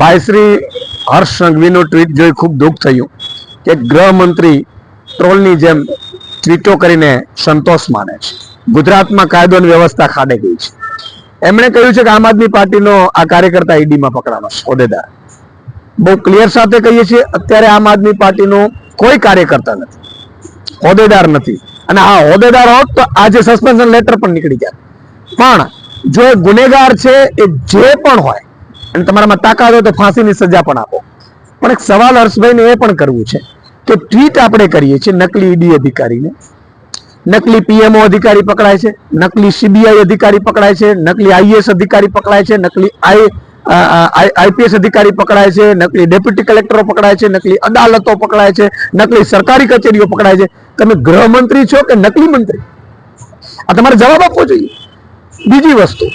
ભાઈ હર્ષ સંઘવીનું ટ્વીટ જોઈ ખૂબ દુઃખ થયું કે ગૃહમંત્રી ટ્રોલની જેમ ટ્વીટો કરીને સંતોષ માને છે. ગુજરાતમાં કાયદો અને વ્યવસ્થા ખાડે ગઈ છે. એમણે કહ્યું છે કે આમ આદમી પાર્ટીનો આ કાર્યકર્તા ઈડીમાં પકડાનો છે, હોદ્દેદાર. બહુ ક્લિયર સાથે કહીએ છીએ, અત્યારે આમ આદમી પાર્ટીનો કોઈ કાર્યકર્તા નથી, હોદ્દેદાર નથી. અને આ હોદ્દેદાર હોત તો આજે સસ્પેન્શન લેટર પણ નીકળી જાય પણ જો ગુનેગાર છે એ જે પણ હોય, અને તમારામાં તાકાત હોય તો ફાંસીની સજા પણ આપો. પણ એક સવાલ હર્ષભાઈને એ પણ કરવું છે કે ટ્વીટ આપણે કરીએ છીએ, નકલી ઈડી અધિકારીને. નકલી પીએમઓ અધિકારી પકડાય છે, નકલી સીબીઆઈ અધિકારી પકડાય છે, નકલી આઈએસ અધિકારી પકડાય છે, નકલી આઈ આઈપીએસ અધિકારી પકડાય છે, નકલી ડેપ્યુટી કલેક્ટરો પકડાય છે, નકલી અદાલતો પકડાય છે, નકલી સરકારી કચેરીઓ પકડાય છે. તમે ગૃહમંત્રી છો કે નકલી મંત્રી? આ તમારે જવાબ આપવો જોઈએ. બીજી વસ્તુ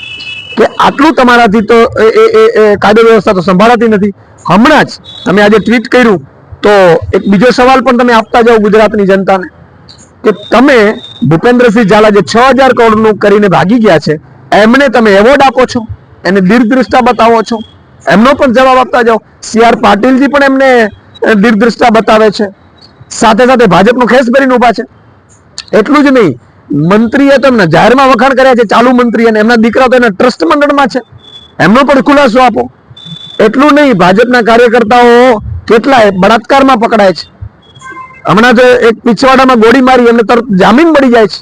કે આટલું તમારાથી તો એ કાયદો વ્યવસ્થા તો સંભાળાતી નથી. હમણાં જ તમે આજે ટ્વીટ કર્યું તો એક બીજો સવાલ પણ તમે આપતા જાઓ ગુજરાતની જનતાને કે તમે ભૂપેન્દ્રસિંહ ઝાલા જે છ હજાર કરોડનું કરીને ભાગી ગયા છે, એમને તમે એવોર્ડ આપો છો? એને દીર્ઘદ્રષ્ટા બતાવો છો? એમનો પણ જવાબ આપતા જાઓ. સી આર પાટીલજી પણ એમને દીર્ઘદ્રષ્ટા બતાવે છે. સાથે સાથે ભાજપનો ખેસ ભરીને ઊભા છે. એટલું જ નહીં મંત્રીએ તો એમના જાહેરમાં વખાણ કર્યા છે, ચાલુ મંત્રી અને એમના દીકરા તો એના ટ્રસ્ટ મંડળમાં છે. એમનો પણ ખુલાસો આપો. એટલું નહીં, ભાજપના કાર્યકર્તાઓ કેટલાય બળાત્કારમાં પકડાય છે. હમણાં તો એક પીછવાડામાં ગોળી મારી, એમને તરત જામીન મળી જાય છે.